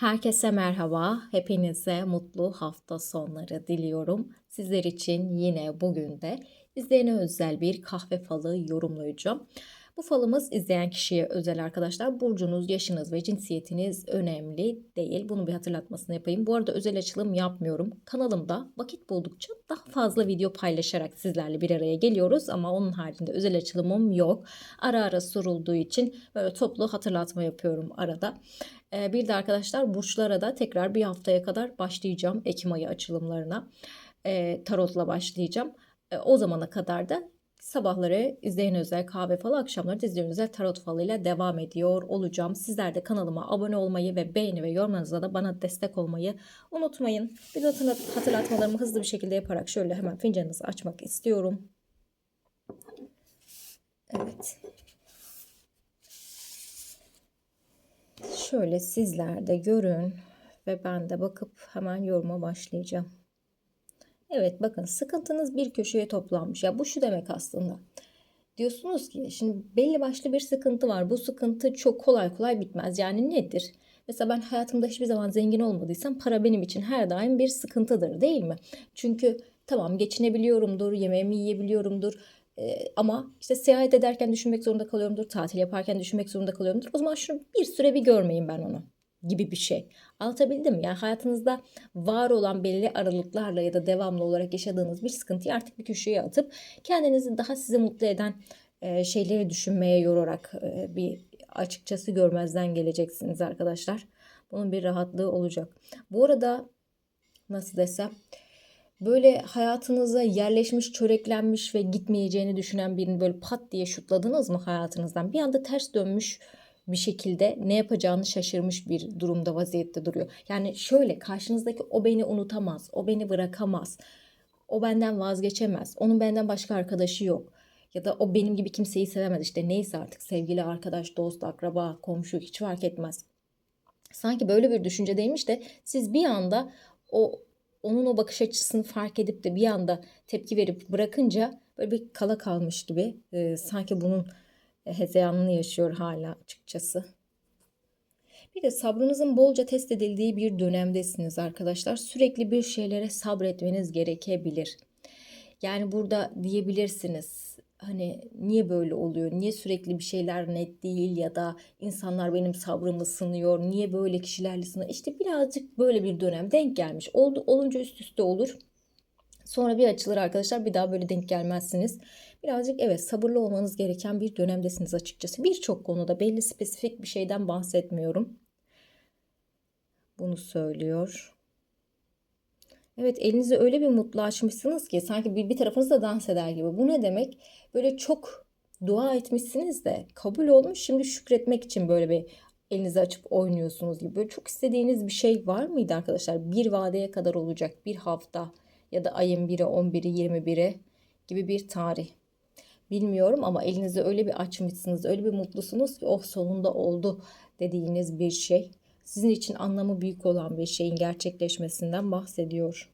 Herkese merhaba. Hepinize mutlu hafta sonları diliyorum. Sizler için yine bugün de izleyene özel bir kahve falı yorumlayacağım. Bu falımız izleyen kişiye özel arkadaşlar. Burcunuz, yaşınız ve cinsiyetiniz önemli değil. Bunu bir hatırlatmasını yapayım. Bu arada özel açılım yapmıyorum. Kanalımda vakit buldukça daha fazla video paylaşarak sizlerle bir araya geliyoruz. Ama onun haricinde özel açılımım yok. Ara ara sorulduğu için böyle toplu hatırlatma yapıyorum arada. Ee, bir de arkadaşlar burçlara da tekrar bir haftaya kadar başlayacağım Ekim ayı açılımlarına. Ee, tarotla başlayacağım. Ee, o zamana kadar da sabahları izleyen özel kahve falı, akşamları izleyen özel tarot falıyla devam ediyor olacağım. Sizler de kanalıma abone olmayı ve beğeni ve yorumlarınızla da bana destek olmayı unutmayın. Bir hatırlat- hatırlatmalarımı hızlı bir şekilde yaparak şöyle hemen fincanınızı açmak istiyorum. Evet. Şöyle sizler de görün ve ben de bakıp hemen yoruma başlayacağım. Evet bakın sıkıntınız bir köşeye toplanmış. Ya bu şu demek aslında. Diyorsunuz ki şimdi belli başlı bir sıkıntı var. Bu sıkıntı çok kolay kolay bitmez. Yani nedir? Mesela ben hayatımda hiçbir zaman zengin olmadıysam para benim için her daim bir sıkıntıdır değil mi? Çünkü tamam geçinebiliyorumdur, yemeğimi yiyebiliyorumdur. Ee, ama işte seyahat ederken düşünmek zorunda kalıyorumdur, tatil yaparken düşünmek zorunda kalıyorumdur. O zaman şunu bir süre bir görmeyin ben onu gibi bir şey. Anlatabildim? Yani hayatınızda var olan belli aralıklarla ya da devamlı olarak yaşadığınız bir sıkıntıyı artık bir köşeye atıp kendinizi daha sizi mutlu eden e, şeyleri düşünmeye yorarak e, bir açıkçası görmezden geleceksiniz arkadaşlar. Bunun bir rahatlığı olacak. Bu arada nasıl desem böyle hayatınıza yerleşmiş, çöreklenmiş ve gitmeyeceğini düşünen birini böyle pat diye şutladınız mı hayatınızdan? Bir anda ters dönmüş bir şekilde ne yapacağını şaşırmış bir durumda vaziyette duruyor. Yani şöyle karşınızdaki o beni unutamaz, o beni bırakamaz, o benden vazgeçemez, onun benden başka arkadaşı yok. Ya da o benim gibi kimseyi sevemez işte neyse artık sevgili arkadaş, dost, akraba, komşu hiç fark etmez. Sanki böyle bir düşüncedeymiş de siz bir anda o onun o bakış açısını fark edip de bir anda tepki verip bırakınca böyle bir kala kalmış gibi e, sanki bunun hezeyanını yaşıyor hala açıkçası. Bir de sabrınızın bolca test edildiği bir dönemdesiniz arkadaşlar. Sürekli bir şeylere sabretmeniz gerekebilir. Yani burada diyebilirsiniz hani niye böyle oluyor? Niye sürekli bir şeyler net değil ya da insanlar benim sabrımı sınıyor? Niye böyle kişilerle sınıyor? İşte birazcık böyle bir dönem denk gelmiş. Oldu, olunca üst üste olur. Sonra bir açılır arkadaşlar bir daha böyle denk gelmezsiniz. Birazcık evet sabırlı olmanız gereken bir dönemdesiniz açıkçası. Birçok konuda belli spesifik bir şeyden bahsetmiyorum. Bunu söylüyor. Evet elinizi öyle bir mutlu açmışsınız ki sanki bir, bir tarafınız da dans eder gibi. Bu ne demek? Böyle çok dua etmişsiniz de kabul olmuş. Şimdi şükretmek için böyle bir elinizi açıp oynuyorsunuz gibi. Böyle çok istediğiniz bir şey var mıydı arkadaşlar? Bir vadeye kadar olacak. Bir hafta ya da ayın 1'i, 11'i, 21'i gibi bir tarih. Bilmiyorum ama elinizi öyle bir açmışsınız, öyle bir mutlusunuz ki oh sonunda oldu dediğiniz bir şey. Sizin için anlamı büyük olan bir şeyin gerçekleşmesinden bahsediyor.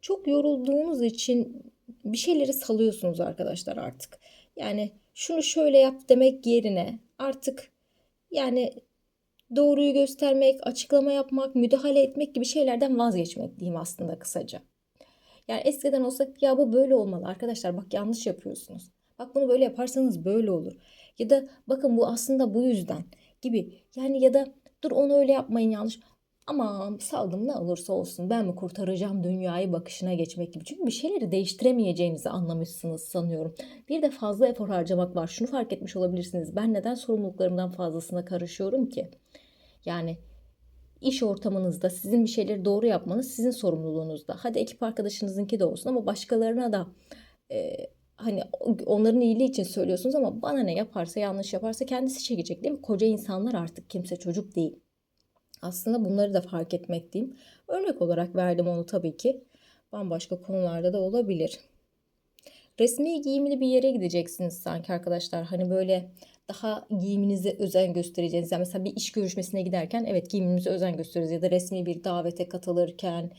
Çok yorulduğunuz için bir şeyleri salıyorsunuz arkadaşlar artık. Yani şunu şöyle yap demek yerine artık yani doğruyu göstermek, açıklama yapmak, müdahale etmek gibi şeylerden vazgeçmek diyeyim aslında kısaca. Yani eskiden olsa ya bu böyle olmalı arkadaşlar bak yanlış yapıyorsunuz. Bak bunu böyle yaparsanız böyle olur. Ya da bakın bu aslında bu yüzden gibi. Yani ya da dur onu öyle yapmayın yanlış. Ama saldım ne olursa olsun ben mi kurtaracağım dünyayı bakışına geçmek gibi. Çünkü bir şeyleri değiştiremeyeceğinizi anlamışsınız sanıyorum. Bir de fazla efor harcamak var. Şunu fark etmiş olabilirsiniz. Ben neden sorumluluklarımdan fazlasına karışıyorum ki? Yani iş ortamınızda sizin bir şeyleri doğru yapmanız sizin sorumluluğunuzda. Hadi ekip arkadaşınızınki de olsun ama başkalarına da e, hani onların iyiliği için söylüyorsunuz ama bana ne yaparsa yanlış yaparsa kendisi çekecek değil mi? Koca insanlar artık kimse çocuk değil. Aslında bunları da fark etmekteyim. Örnek olarak verdim onu tabii ki. Bambaşka konularda da olabilir. Resmi giyimli bir yere gideceksiniz sanki arkadaşlar. Hani böyle daha giyiminize özen göstereceğiniz. Yani mesela bir iş görüşmesine giderken evet giyimimize özen gösteririz. Ya da resmi bir davete katılırken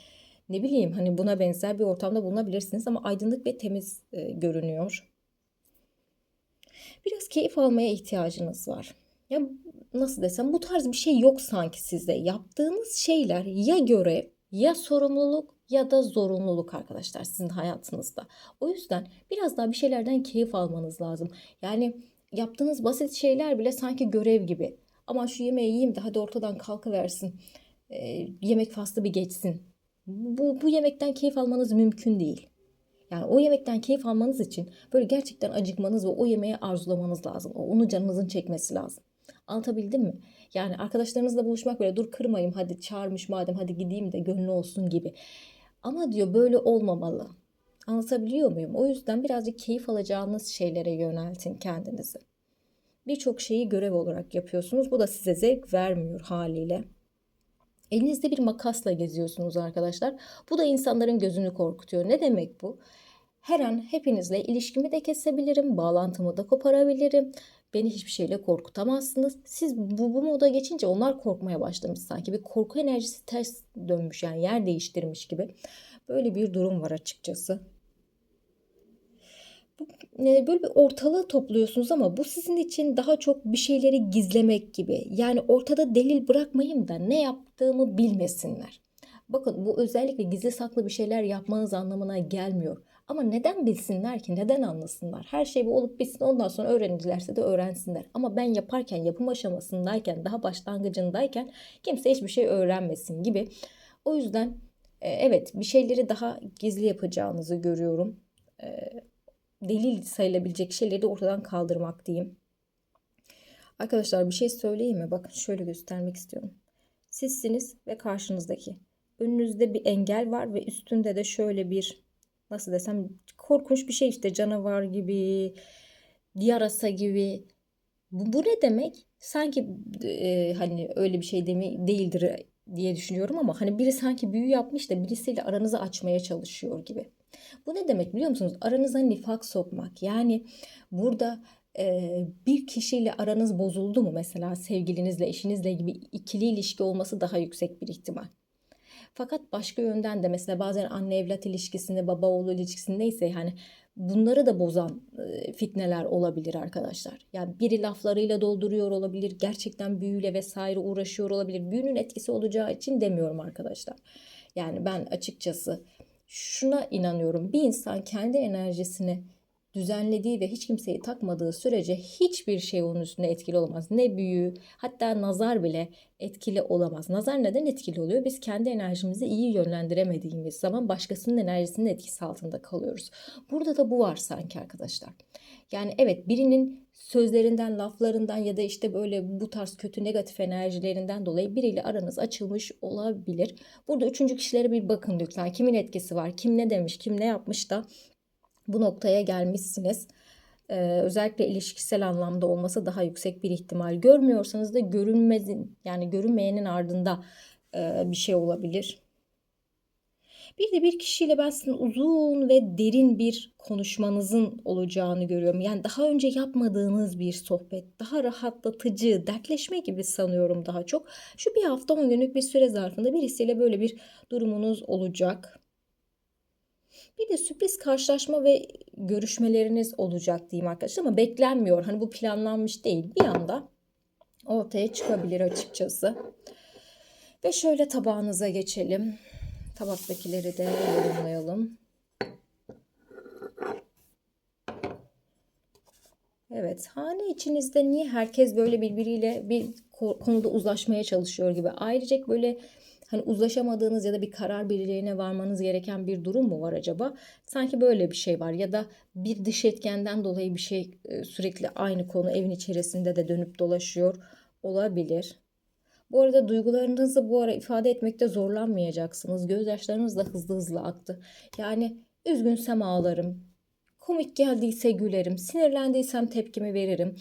ne bileyim hani buna benzer bir ortamda bulunabilirsiniz. Ama aydınlık ve temiz e, görünüyor. Biraz keyif almaya ihtiyacınız var. Ya nasıl desem bu tarz bir şey yok sanki sizde. Yaptığınız şeyler ya görev ya sorumluluk ya da zorunluluk arkadaşlar sizin hayatınızda. O yüzden biraz daha bir şeylerden keyif almanız lazım. Yani yaptığınız basit şeyler bile sanki görev gibi. Ama şu yemeği yiyeyim de hadi ortadan kalkıversin. Ee, yemek faslı bir geçsin. Bu, bu yemekten keyif almanız mümkün değil. Yani o yemekten keyif almanız için böyle gerçekten acıkmanız ve o yemeği arzulamanız lazım. Onu canınızın çekmesi lazım. Anlatabildim mi? Yani arkadaşlarınızla buluşmak böyle dur kırmayayım hadi çağırmış madem hadi gideyim de gönlü olsun gibi. Ama diyor böyle olmamalı. Anlatabiliyor muyum? O yüzden birazcık keyif alacağınız şeylere yöneltin kendinizi. Birçok şeyi görev olarak yapıyorsunuz. Bu da size zevk vermiyor haliyle. Elinizde bir makasla geziyorsunuz arkadaşlar. Bu da insanların gözünü korkutuyor. Ne demek bu? Her an hepinizle ilişkimi de kesebilirim, bağlantımı da koparabilirim. Beni hiçbir şeyle korkutamazsınız. Siz bu, bu moda geçince onlar korkmaya başlamış sanki. Bir korku enerjisi ters dönmüş yani yer değiştirmiş gibi. Böyle bir durum var açıkçası. E, böyle bir ortalığı topluyorsunuz ama bu sizin için daha çok bir şeyleri gizlemek gibi. Yani ortada delil bırakmayayım da ne yaptığımı bilmesinler. Bakın bu özellikle gizli saklı bir şeyler yapmanız anlamına gelmiyor. Ama neden bilsinler ki? Neden anlasınlar? Her şey bu olup bitsin ondan sonra öğrenirlerse de öğrensinler. Ama ben yaparken, yapım aşamasındayken, daha başlangıcındayken kimse hiçbir şey öğrenmesin gibi. O yüzden e, evet bir şeyleri daha gizli yapacağınızı görüyorum. E, delil sayılabilecek şeyleri de ortadan kaldırmak diyeyim. Arkadaşlar bir şey söyleyeyim mi? Bakın şöyle göstermek istiyorum. Sizsiniz ve karşınızdaki. Önünüzde bir engel var ve üstünde de şöyle bir nasıl desem korkunç bir şey işte canavar gibi, yarasa gibi. Bu, bu ne demek? Sanki e, hani öyle bir şey demi değildir diye düşünüyorum ama hani biri sanki büyü yapmış da birisiyle aranızı açmaya çalışıyor gibi. Bu ne demek biliyor musunuz? Aranıza nifak sokmak. Yani burada e, bir kişiyle aranız bozuldu mu mesela sevgilinizle, eşinizle gibi ikili ilişki olması daha yüksek bir ihtimal. Fakat başka yönden de mesela bazen anne evlat ilişkisini, baba oğul ilişkisini neyse yani bunları da bozan fitneler olabilir arkadaşlar. Yani biri laflarıyla dolduruyor olabilir, gerçekten büyüyle vesaire uğraşıyor olabilir. Büyünün etkisi olacağı için demiyorum arkadaşlar. Yani ben açıkçası şuna inanıyorum. Bir insan kendi enerjisini düzenlediği ve hiç kimseyi takmadığı sürece hiçbir şey onun üstünde etkili olamaz. Ne büyü hatta nazar bile etkili olamaz. Nazar neden etkili oluyor? Biz kendi enerjimizi iyi yönlendiremediğimiz zaman başkasının enerjisinin etkisi altında kalıyoruz. Burada da bu var sanki arkadaşlar. Yani evet birinin sözlerinden, laflarından ya da işte böyle bu tarz kötü negatif enerjilerinden dolayı biriyle aranız açılmış olabilir. Burada üçüncü kişilere bir bakın lütfen. Kimin etkisi var? Kim ne demiş? Kim ne yapmış da bu noktaya gelmişsiniz. Ee, özellikle ilişkisel anlamda olması daha yüksek bir ihtimal. Görmüyorsanız da görünmezin yani görünmeyenin ardında e, bir şey olabilir. Bir de bir kişiyle ben sizin uzun ve derin bir konuşmanızın olacağını görüyorum. Yani daha önce yapmadığınız bir sohbet, daha rahatlatıcı, dertleşme gibi sanıyorum daha çok. Şu bir hafta 10 günlük bir süre zarfında birisiyle böyle bir durumunuz olacak. Bir de sürpriz karşılaşma ve görüşmeleriniz olacak diyeyim arkadaşlar ama beklenmiyor. Hani bu planlanmış değil. Bir anda ortaya çıkabilir açıkçası. Ve şöyle tabağınıza geçelim. Tabaktakileri de yorumlayalım. Evet, hane içinizde niye herkes böyle birbiriyle bir konuda uzlaşmaya çalışıyor gibi? Ailecek böyle hani uzlaşamadığınız ya da bir karar belirlerine varmanız gereken bir durum mu var acaba? Sanki böyle bir şey var ya da bir dış etkenden dolayı bir şey e, sürekli aynı konu evin içerisinde de dönüp dolaşıyor olabilir. Bu arada duygularınızı bu ara ifade etmekte zorlanmayacaksınız. Gözyaşlarınız da hızlı hızlı aktı. Yani üzgünsem ağlarım. Komik geldiyse gülerim. Sinirlendiysem tepkimi veririm.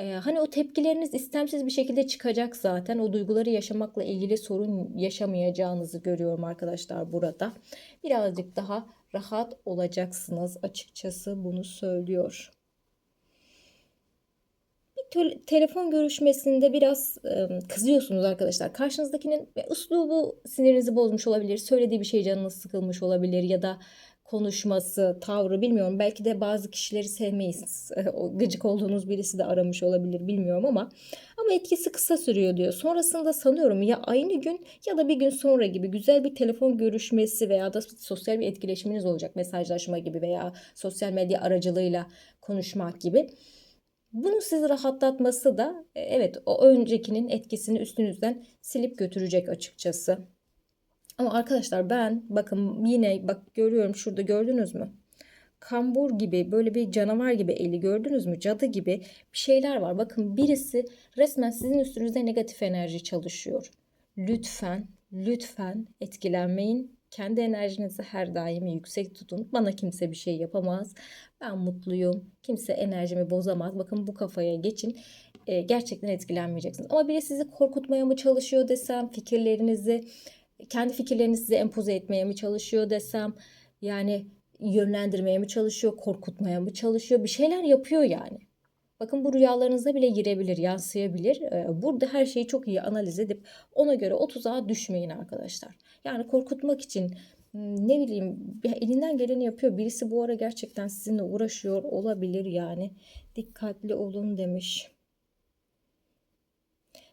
Ee, hani o tepkileriniz istemsiz bir şekilde çıkacak zaten. O duyguları yaşamakla ilgili sorun yaşamayacağınızı görüyorum arkadaşlar burada. Birazcık daha rahat olacaksınız açıkçası bunu söylüyor telefon görüşmesinde biraz e, kızıyorsunuz arkadaşlar. Karşınızdakinin üslubu sinirinizi bozmuş olabilir. Söylediği bir şey canınız sıkılmış olabilir ya da konuşması, tavrı bilmiyorum. Belki de bazı kişileri sevmeyiz. Gıcık olduğunuz birisi de aramış olabilir bilmiyorum ama ama etkisi kısa sürüyor diyor. Sonrasında sanıyorum ya aynı gün ya da bir gün sonra gibi güzel bir telefon görüşmesi veya da sosyal bir etkileşiminiz olacak. Mesajlaşma gibi veya sosyal medya aracılığıyla konuşmak gibi. Bunun sizi rahatlatması da e, evet o öncekinin etkisini üstünüzden silip götürecek açıkçası. Ama arkadaşlar ben bakın yine bak görüyorum şurada gördünüz mü? Kambur gibi böyle bir canavar gibi eli gördünüz mü? Cadı gibi bir şeyler var. Bakın birisi resmen sizin üstünüzde negatif enerji çalışıyor. Lütfen, lütfen etkilenmeyin. Kendi enerjinizi her daim yüksek tutun. Bana kimse bir şey yapamaz. Ben mutluyum. Kimse enerjimi bozamaz. Bakın bu kafaya geçin. E, gerçekten etkilenmeyeceksiniz. Ama biri sizi korkutmaya mı çalışıyor desem, fikirlerinizi, kendi fikirlerini size empoze etmeye mi çalışıyor desem, yani yönlendirmeye mi çalışıyor, korkutmaya mı çalışıyor, bir şeyler yapıyor yani. Bakın bu rüyalarınıza bile girebilir, yansıyabilir. Burada her şeyi çok iyi analiz edip ona göre o tuzağa düşmeyin arkadaşlar. Yani korkutmak için ne bileyim elinden geleni yapıyor. Birisi bu ara gerçekten sizinle uğraşıyor olabilir yani. Dikkatli olun demiş.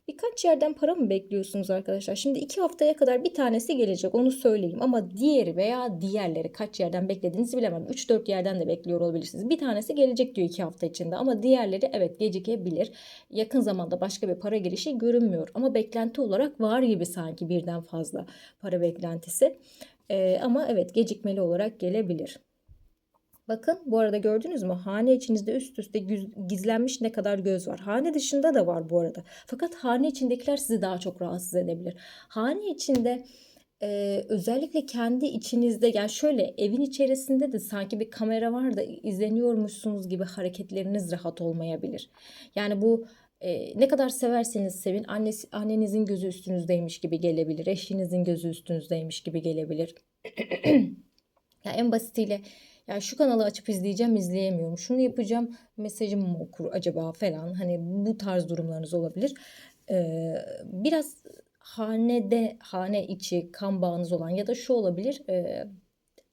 Birkaç yerden para mı bekliyorsunuz arkadaşlar? Şimdi iki haftaya kadar bir tanesi gelecek onu söyleyeyim. Ama diğeri veya diğerleri kaç yerden beklediğinizi bilemem. 3-4 yerden de bekliyor olabilirsiniz. Bir tanesi gelecek diyor iki hafta içinde. Ama diğerleri evet gecikebilir. Yakın zamanda başka bir para girişi görünmüyor. Ama beklenti olarak var gibi sanki birden fazla para beklentisi. Ee, ama evet gecikmeli olarak gelebilir. Bakın bu arada gördünüz mü? Hane içinizde üst üste gizlenmiş ne kadar göz var. Hane dışında da var bu arada. Fakat hane içindekiler sizi daha çok rahatsız edebilir. Hane içinde e, özellikle kendi içinizde yani şöyle evin içerisinde de sanki bir kamera var da izleniyormuşsunuz gibi hareketleriniz rahat olmayabilir. Yani bu e, ne kadar severseniz sevin annesi, annenizin gözü üstünüzdeymiş gibi gelebilir. Eşinizin gözü üstünüzdeymiş gibi gelebilir. ya en basitiyle ya şu kanalı açıp izleyeceğim izleyemiyorum. Şunu yapacağım mesajım mı okur acaba falan. Hani bu tarz durumlarınız olabilir. Ee, biraz hanede hane içi kan bağınız olan ya da şu olabilir. E,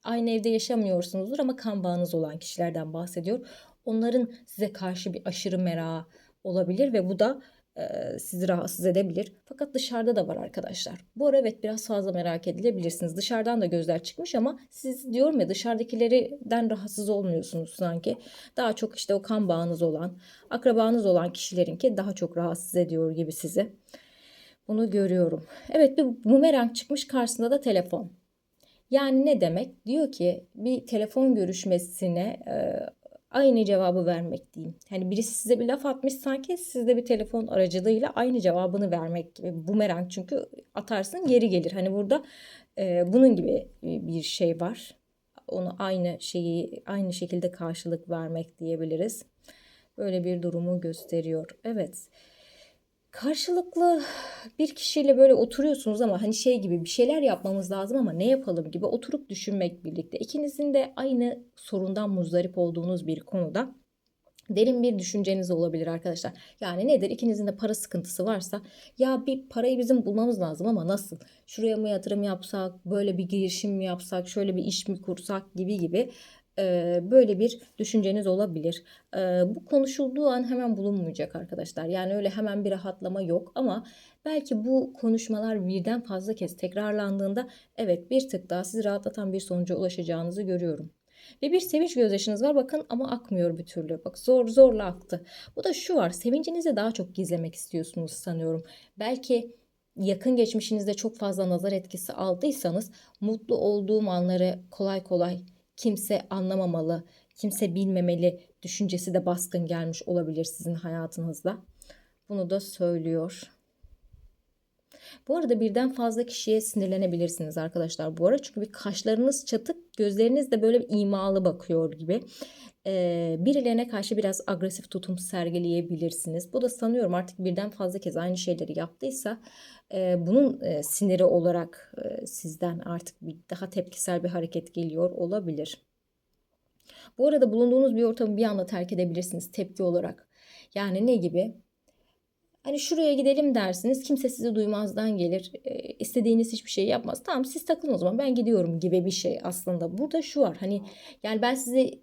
aynı evde yaşamıyorsunuzdur ama kan bağınız olan kişilerden bahsediyor. Onların size karşı bir aşırı merak olabilir ve bu da e, sizi rahatsız edebilir. Fakat dışarıda da var arkadaşlar. Bu ara evet biraz fazla merak edilebilirsiniz. Dışarıdan da gözler çıkmış ama siz diyorum ya dışarıdakilerden rahatsız olmuyorsunuz sanki. Daha çok işte o kan bağınız olan, akrabanız olan kişilerinki daha çok rahatsız ediyor gibi sizi. Bunu görüyorum. Evet bir bumerang çıkmış karşısında da telefon. Yani ne demek? Diyor ki bir telefon görüşmesine aynı cevabı vermek diyeyim. Hani birisi size bir laf atmış sanki siz de bir telefon aracılığıyla aynı cevabını vermek gibi. Bumerang çünkü atarsın geri gelir. Hani burada e, bunun gibi bir şey var. Onu aynı şeyi aynı şekilde karşılık vermek diyebiliriz. Böyle bir durumu gösteriyor. Evet karşılıklı bir kişiyle böyle oturuyorsunuz ama hani şey gibi bir şeyler yapmamız lazım ama ne yapalım gibi oturup düşünmek birlikte. İkinizin de aynı sorundan muzdarip olduğunuz bir konuda derin bir düşünceniz olabilir arkadaşlar. Yani nedir? İkinizin de para sıkıntısı varsa ya bir parayı bizim bulmamız lazım ama nasıl? Şuraya mı yatırım yapsak, böyle bir girişim mi yapsak, şöyle bir iş mi kursak gibi gibi böyle bir düşünceniz olabilir. Bu konuşulduğu an hemen bulunmayacak arkadaşlar. Yani öyle hemen bir rahatlama yok ama belki bu konuşmalar birden fazla kez tekrarlandığında evet bir tık daha sizi rahatlatan bir sonuca ulaşacağınızı görüyorum. Ve bir sevinç gözyaşınız var bakın ama akmıyor bir türlü. Bak zor zorla aktı. Bu da şu var sevincinizi daha çok gizlemek istiyorsunuz sanıyorum. Belki yakın geçmişinizde çok fazla nazar etkisi aldıysanız mutlu olduğum anları kolay kolay kimse anlamamalı, kimse bilmemeli düşüncesi de baskın gelmiş olabilir sizin hayatınızda. Bunu da söylüyor. Bu arada birden fazla kişiye sinirlenebilirsiniz arkadaşlar bu ara. Çünkü bir kaşlarınız çatık, gözleriniz de böyle imalı bakıyor gibi. Ee, birilerine karşı biraz agresif tutum sergileyebilirsiniz. Bu da sanıyorum artık birden fazla kez aynı şeyleri yaptıysa e, bunun e, siniri olarak e, sizden artık bir daha tepkisel bir hareket geliyor olabilir. Bu arada bulunduğunuz bir ortamı bir anda terk edebilirsiniz tepki olarak. Yani ne gibi? Hani şuraya gidelim dersiniz kimse sizi duymazdan gelir. E, istediğiniz hiçbir şey yapmaz. Tamam siz takılın o zaman ben gidiyorum gibi bir şey aslında. Burada şu var hani yani ben sizi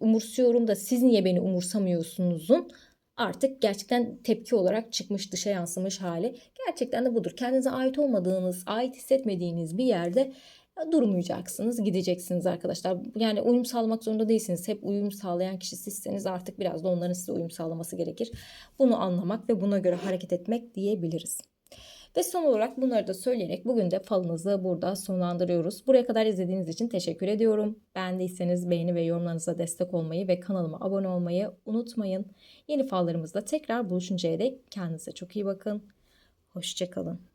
umursuyorum da siz niye beni umursamıyorsunuzun artık gerçekten tepki olarak çıkmış dışa yansımış hali. Gerçekten de budur. Kendinize ait olmadığınız, ait hissetmediğiniz bir yerde durmayacaksınız, gideceksiniz arkadaşlar. Yani uyum sağlamak zorunda değilsiniz. Hep uyum sağlayan kişi sizseniz artık biraz da onların size uyum sağlaması gerekir. Bunu anlamak ve buna göre hareket etmek diyebiliriz. Ve son olarak bunları da söyleyerek bugün de falınızı burada sonlandırıyoruz. Buraya kadar izlediğiniz için teşekkür ediyorum. Beğendiyseniz beğeni ve yorumlarınıza destek olmayı ve kanalıma abone olmayı unutmayın. Yeni fallarımızda tekrar buluşuncaya dek kendinize çok iyi bakın. Hoşçakalın.